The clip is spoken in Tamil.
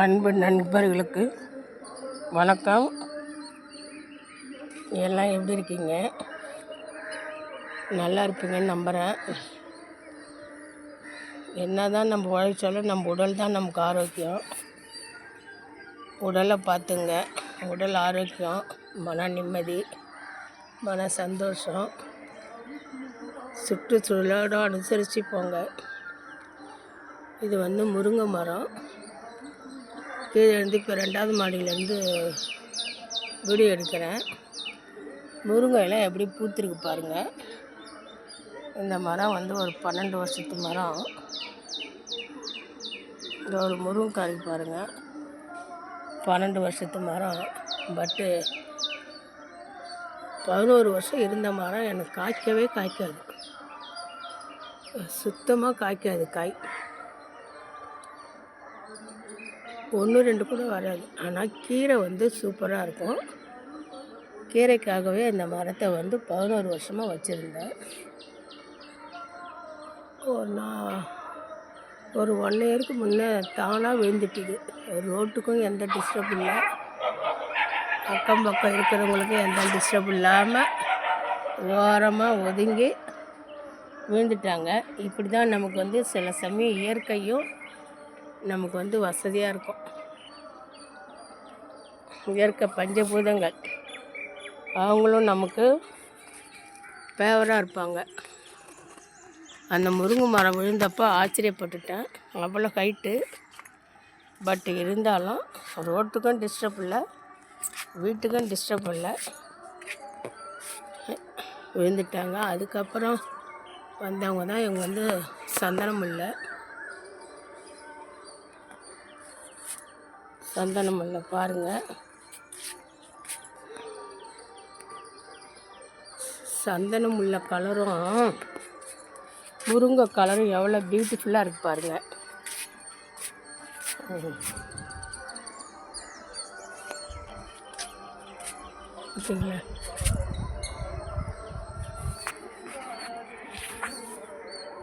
அன்பு நண்பர்களுக்கு வணக்கம். எல்லாம் எப்படி இருக்கீங்க? நல்லா இருப்பீங்கன்னு நம்புகிறேன் என்ன தான் நம்ம உழைச்சாலும் நம்ம உடல் தான் நமக்கு ஆரோக்கியம். உடலை பார்த்துங்க. உடல் ஆரோக்கியம் மன நிம்மதி மன சந்தோஷம். சுற்றுச்சூழலோடு அனுசரித்து போங்க. இது வந்து முருங்கை மரம். கீழே இருந்து இப்போ ரெண்டாவது மாடியிலேருந்து வீடியோ எடுக்கிறேன். முருங்கையெல்லாம் எப்படி பூத்திருக்கு பாருங்கள் இந்த மரம் வந்து ஒரு பன்னெண்டு வருஷத்து மரம். இந்த ஒரு முருங்கைக்காய் பாருங்கள் பன்னெண்டு வருஷத்து மரம். பட்டு பதினோரு வருஷம் இருந்த மரம் எனக்கு காய்க்கவே காய்க்காது. சுத்தமாக காய்க்காது காய். ஒன்று ரெண்டு கூட வராது. ஆனால் கீரை வந்து சூப்பராக இருக்கும். கீரைக்காகவே அந்த மரத்தை வந்து பதினோரு வருஷமாக வச்சுருந்தேன். ஒரு நான் ஒரு ஒன் இயருக்கு முன்னே தானாக விழுந்துட்டுது. ரோட்டுக்கும் எந்த டிஸ்டர்ப் இல்லை. அக்கம் பக்கம் இருக்கிறவங்களுக்கும் எந்த டிஸ்டர்ப் இல்லாமல் ஓரமாக ஒதுங்கி விழுந்துட்டாங்க. இப்படி தான் நமக்கு வந்து சில சமயம் இயற்கையும் நமக்கு வந்து வசதியாக இருக்கும். இயற்கை பஞ்சபூதங்கள் அவங்களும் நமக்கு ஃபேவராக இருப்பாங்க. அந்த முருங்கை மரம் விழுந்தப்போ ஆச்சரியப்பட்டுட்டேன். அவ்வளோ ஹைட்டு பட் இருந்தாலும் ரோட்டுக்கும் டிஸ்டர்ப் இல்லை. வீட்டுக்கும் டிஸ்டர்ப் இல்லை. விழுந்துட்டாங்க. அதுக்கப்புறம் வந்தவங்க தான் இவங்க வந்து சந்தனம் இல்லை. சந்தனம் இல்லை பாருங்கள் சந்தனம் உள்ள கலரும் முருங்கை கலரும் எவ்வளோ பியூட்டிஃபுல்லாக இருக்கு பாருங்க. ஓகேங்களா